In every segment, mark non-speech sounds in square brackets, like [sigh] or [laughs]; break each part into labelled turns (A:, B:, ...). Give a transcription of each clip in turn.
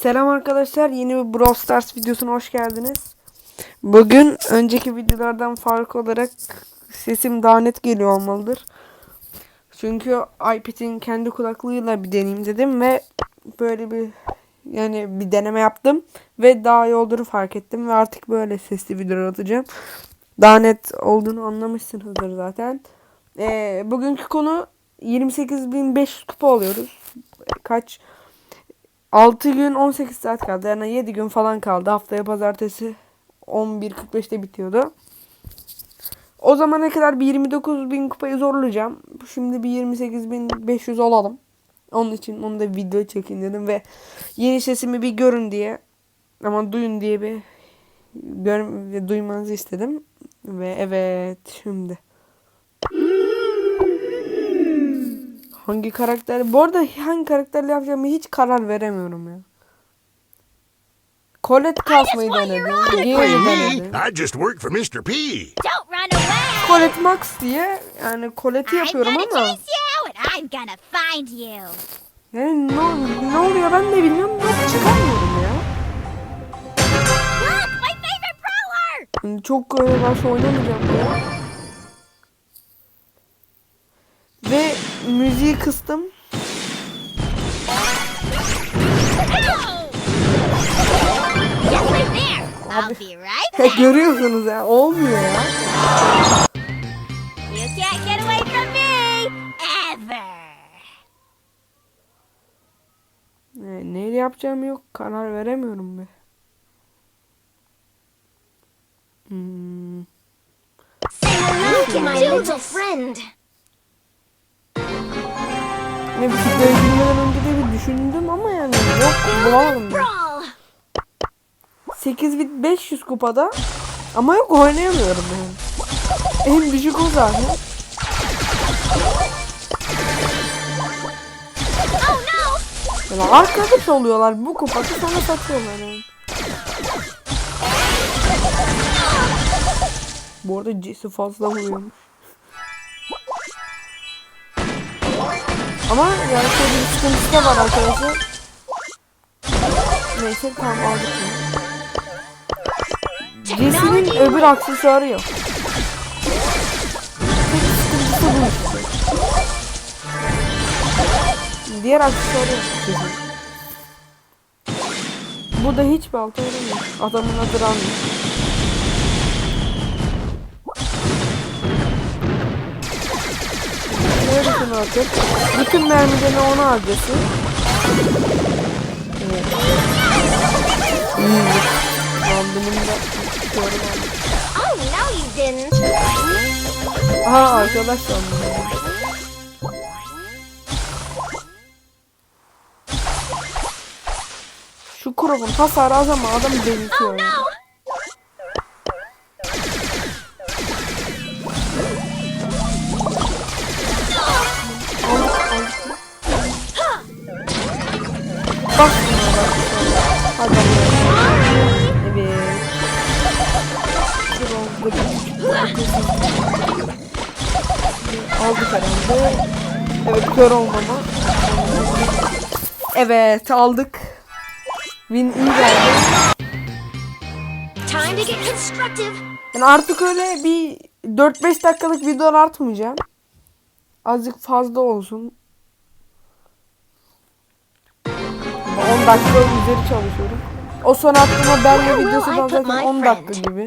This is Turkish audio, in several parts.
A: Selam arkadaşlar. Yeni bir Brawl Stars videosuna hoş geldiniz. Bugün önceki videolardan farklı olarak sesim daha net geliyor olmalıdır. Çünkü iPad'in kendi kulaklığıyla bir deneyim dedim ve böyle bir yani bir deneme yaptım ve daha iyi olduğunu fark ettim ve artık böyle sesli videolar atacağım. Daha net olduğunu anlamışsınızdır zaten. Ee, bugünkü konu 28.500 kupa oluyoruz. Kaç 6 gün 18 saat kaldı. Yani 7 gün falan kaldı. Haftaya pazartesi 11.45'te bitiyordu. O zamana kadar bir 29 bin kupayı zorlayacağım. Şimdi bir 28.500 olalım. Onun için onu da video çekin dedim ve yeni sesimi bir görün diye ama duyun diye bir gör ve duymanızı istedim. Ve evet şimdi. Hangi karakter? Bu arada hangi karakterle yapacağımı hiç karar veremiyorum ya. Colette kasmayı denedim. Gale'i denedim.
B: I just work for Mr. P.
C: Don't run away!
A: Colette Max diye yani Colette'i
C: I'm
A: yapıyorum
C: gonna
A: ama
C: chase you and I'm gonna find you.
A: yani ne, ne oluyor ben de bilmiyorum. Yok çıkamıyorum ya.
C: Look, my favorite brawler!
A: Çok öyle karşı oynamayacağım ya. Müziği kıstım.
C: Right back.
A: Görüyorsunuz ya olmuyor ya. Ne, neyle yapacağım yok karar veremiyorum be. Hmm.
D: Say hello to my little friend.
A: Ne bir videoyu girmeden önce de bir düşündüm ama yani yok bulamadım.
D: Brawl.
A: 8500 kupada ama yok oynayamıyorum yani. En düşük o zaten. Yani arkadaş oluyorlar bu kupada sonra satıyorlar yani. Bu arada Jesse fazla vuruyormuş. Ama yani şöyle bir sıkıntısı da var arkadaşlar. Neyse tamam aldık bunu. Jesse'nin öbür aksesuarı yok. Tek sıkıntısı bu. Diğer aksesuarı yok Jesse'nin. Bu da hiç balta yaramıyor. Adamın adı Rami. Neresini atıp bütün mermilerini ona harcasın. Evet. İyi. Randımını da tutuyorum abi.
D: Oh no, you didn't.
A: Aha arkadaş sandım. Şu kurabın hasarı az ama adamı delirtiyor. ya. Aldık Aldık herhalde. Evet kör olmama. Evet aldık. Win iyi geldi. Yani artık öyle bir 4-5 dakikalık videolar artmayacağım. Azıcık fazla olsun. Ama 10 dakika üzeri çalışıyorum. O son attığıma
D: Where will
A: videosu zaten
D: my
A: 10 dakika gibi.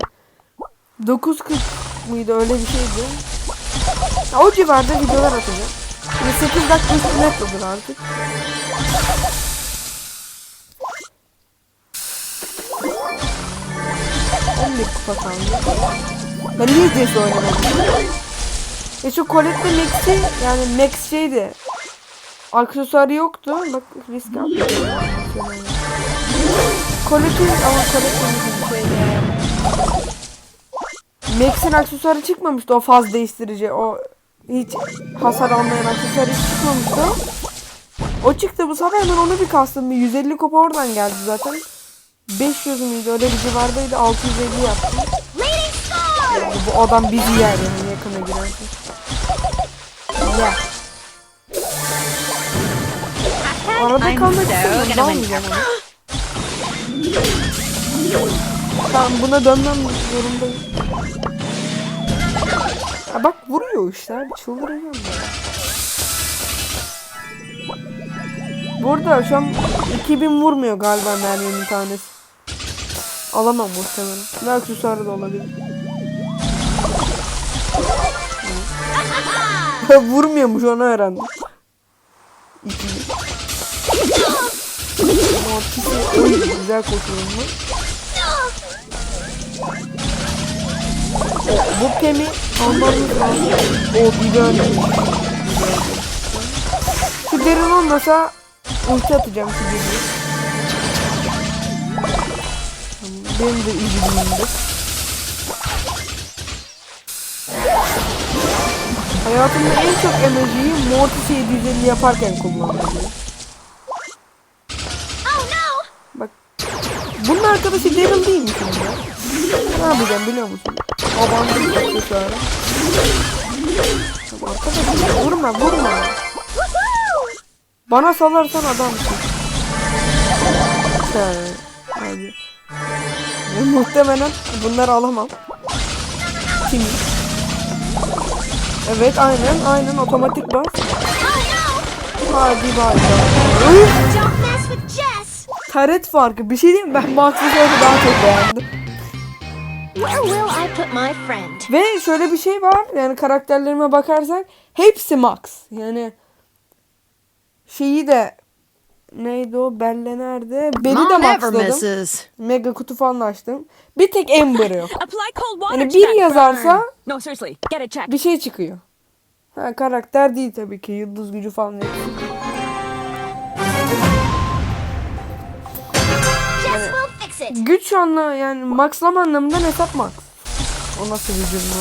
A: 9.40 mıydı öyle bir şeydi. Ya o civarda videolar atacağım. Yani 8 dakika üstüne atılır artık. Bir kupa kaldı. Ben niye Jesse oynamadım? E şu Colette'le Max'i yani Max şeydi. Aksesuarı yoktu. Bak risk aldım. Colette'in ama Colette'in Max'in aksesuarı çıkmamıştı o faz değiştirici. O hiç hasar almayan aksesuar hiç çıkmamıştı. O çıktı bu sefer hemen onu bir kastım. Bir 150 kupa oradan geldi zaten. 500 müydü öyle bir civardaydı 650 yaptım. Yani bu adam bizi yer yani yakına girerse. Ya. Arada kalmak istemiyorum. Dalmayacağım onu. Tamam buna dönmem zorundayım. Ha bak vuruyor işte abi çıldıracağım ya. Burada şu an 2000 vurmuyor galiba merminin tanesi. Alamam muhtemelen. Ne aksesuarı da olabilir. [laughs] Vurmuyormuş onu öğrendim. 2000. Mortis'i oy güzel koşuyorum mu? Bu kemi almamız lazım. O bir dönem. Şu derin olmasa ulti atacağım şu geriye. Benim de ilgimde. Hayatımda en çok emojiyi Mortis 750 yaparken kullandım.
C: Oh.
A: Bunun arkadaşı Daryl değil mi şimdi? Ne yapacağım biliyor musun? Abandım aksesuarı. Arkadaşım vurma vurma. Bana salarsan adamsın. He, hadi. Ve muhtemelen bunları alamam. Kimi? Evet aynen aynen otomatik bas. Hadi
C: Jess!
A: Taret farkı. Bir şey diyeyim mi? Ben aksesuarı daha çok beğendim.
D: Where will I put my friend?
A: Ve şöyle bir şey var. Yani karakterlerime bakarsak hepsi max. Yani şeyi de neydi o? Belle nerede? Beni de maxladım. Mega kutu falan açtım. Bir tek Amber yok. [laughs] Yani bir yazarsa
E: burn. No, seriously, get it checked.
A: bir şey çıkıyor. Ha, karakter değil tabii ki. Yıldız gücü falan yok.
C: İt!
A: Güç anla yani maxlama anlamında hesap max. O nasıl bir cümle?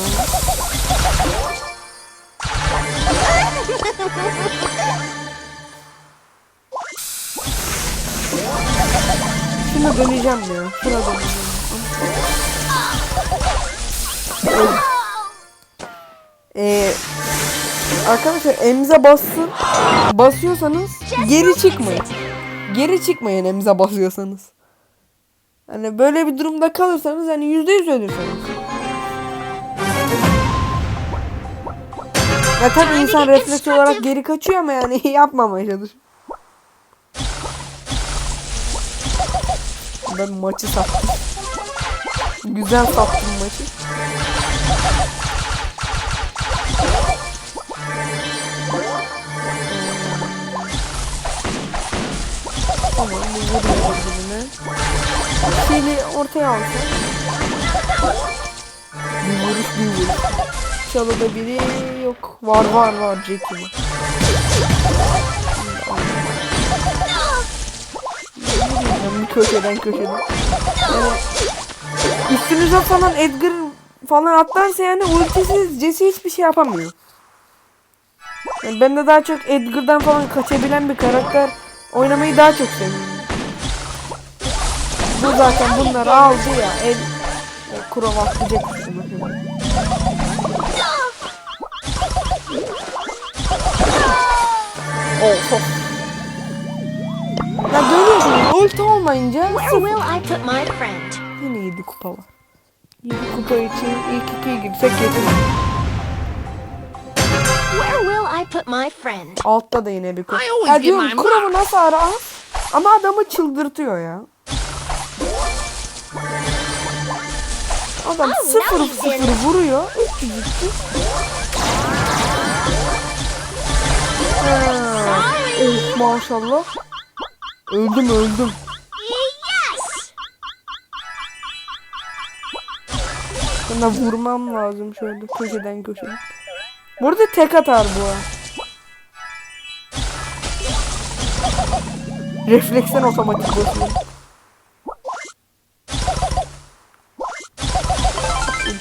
A: Şuna döneceğim ya. Şuna döneceğim. Ee, arkadaşlar elinize bassın. Basıyorsanız geri çıkmayın. Geri çıkmayın elinize basıyorsanız. Hani böyle bir durumda kalırsanız hani yüzde yüz ölürsünüz. Ya tabii insan refleks olarak geri kaçıyor ama yani [laughs] yapmamaya çalış. Ben maçı sattım. Güzel sattım maçı. Tamam bu vuruyor birbirine. Şeyi ortaya alsın. Bir vuruş bir vuruş. Çalıda biri yok. Var var var Jackie var. Köşeden köşeden. Yani üstünüze falan Edgar falan atlarsa yani ultisiz Jesse hiçbir şey yapamıyor. Yani ben de daha çok Edgar'dan falan kaçabilen bir karakter oynamayı daha çok seviyorum. Bu zaten bunları aldı ya. El, atlayacak üstüme şimdi. Of of. Ya görüyorsunuz ulti olmayınca
D: Where will I put my friend?
A: Yine 7 kupa var. 7 kupa için ilk ikiye girsek yeter.
D: Where will I put my friend?
A: Altta da yine bir
B: always
A: Ya diyorum Kuro'nun hasarı az ama adamı çıldırtıyor ya. Adam sıfır sıfır vuruyor. 300 300. Ha, Of maşallah. Öldüm öldüm. Sana vurmam lazım şöyle köşeden köşeden. Burada tek atar bu. Refleksen otomatik basıyor.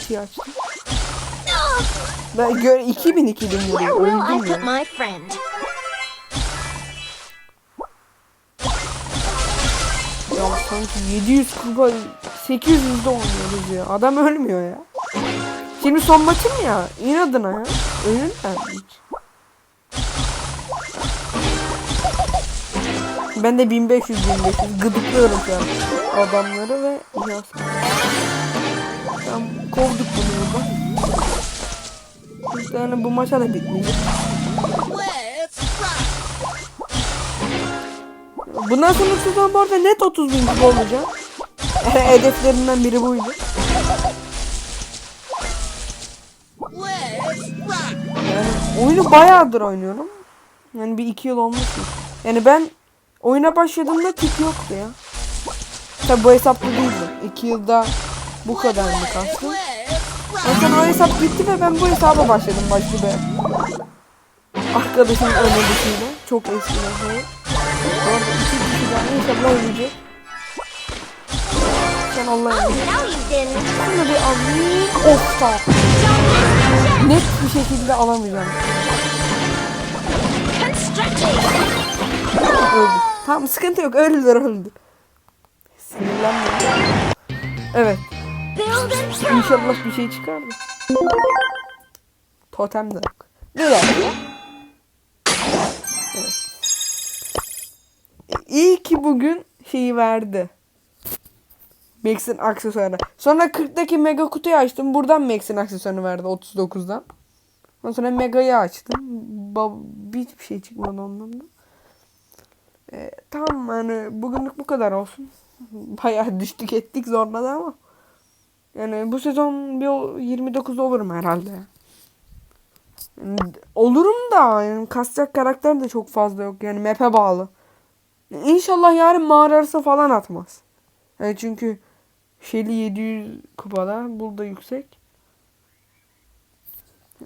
A: Ultiyi açtım. Ben gör 2000 2000
D: Where
A: vuruyor. Öldüm ya.
D: my friend?
A: Ya sanki 700 kupa 800'de oynuyoruz ya. Adam ölmüyor ya. Şimdi son maçım ya. İnadına ya. Ölürler mi hiç? Ben de 1500 1500 gıdıklıyorum şu an adamları ve yaz. Tamam kovduk bunu buradan. Yani bu maça da bitmeyecek. Bundan sonra sezon bu arada net 30 bin kupa olacak. [laughs] Hedeflerimden biri buydu. Yani oyunu bayağıdır oynuyorum. Yani bir iki yıl olmuş mu? Yani ben oyuna başladığımda tip yoktu ya. Tabi bu hesapta değildi. İki yılda bu kadar mı kastım? Zaten o hesap bitti ve ben bu hesaba başladım başka bir arkadaşımın önerisiyle. Çok eskiden sonra. Orada iki kişiden inşallah ölecek. Sen Allah'a emanet.
D: No, you didn't.
A: Şunu bir alayım. Of tamam. Net bir şekilde alamayacağım. Öldü. Tamam sıkıntı yok. Öldüler öldü. Sinirlenme. Evet. İnşallah bir şey çıkardı. Totem de yok. Bir dakika. Evet. İyi ki bugün şeyi verdi. Max'in aksesuarı. Sonra 40'daki mega kutuyu açtım. Buradan Max'in aksesuarını verdi 39'dan. Ondan sonra mega'yı açtım. Ba- hiçbir şey çıkmadı ondan da. Ee, tamam yani bugünlük bu kadar olsun. [laughs] Bayağı düştük ettik zorladı ama. Yani bu sezon bir o- 29 olurum herhalde. Olurum da yani kasacak karakter de çok fazla yok. Yani map'e bağlı. İnşallah yarın mağara arası falan atmaz. Yani çünkü Shelly 700 kupada. Bu da yüksek.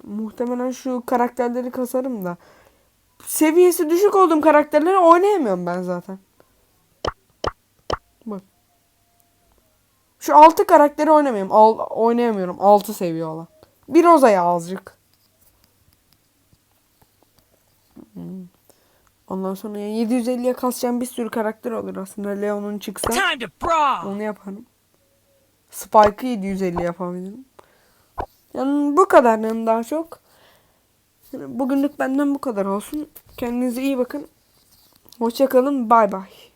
A: Muhtemelen şu karakterleri kasarım da. Seviyesi düşük olduğum karakterleri oynayamıyorum ben zaten. Bak. Şu 6 karakteri oynamıyorum. Al, oynayamıyorum. 6 seviye olan. Bir Roza'ya azıcık. Hmm. Ondan sonra yani 750'ye kasacağım bir sürü karakter olur aslında. Leon'un çıksa onu yaparım. Spike'ı 750 yapabilirim. Yani bu kadar yani daha çok. Yani bugünlük benden bu kadar olsun. Kendinize iyi bakın. Hoşçakalın. Bay bay.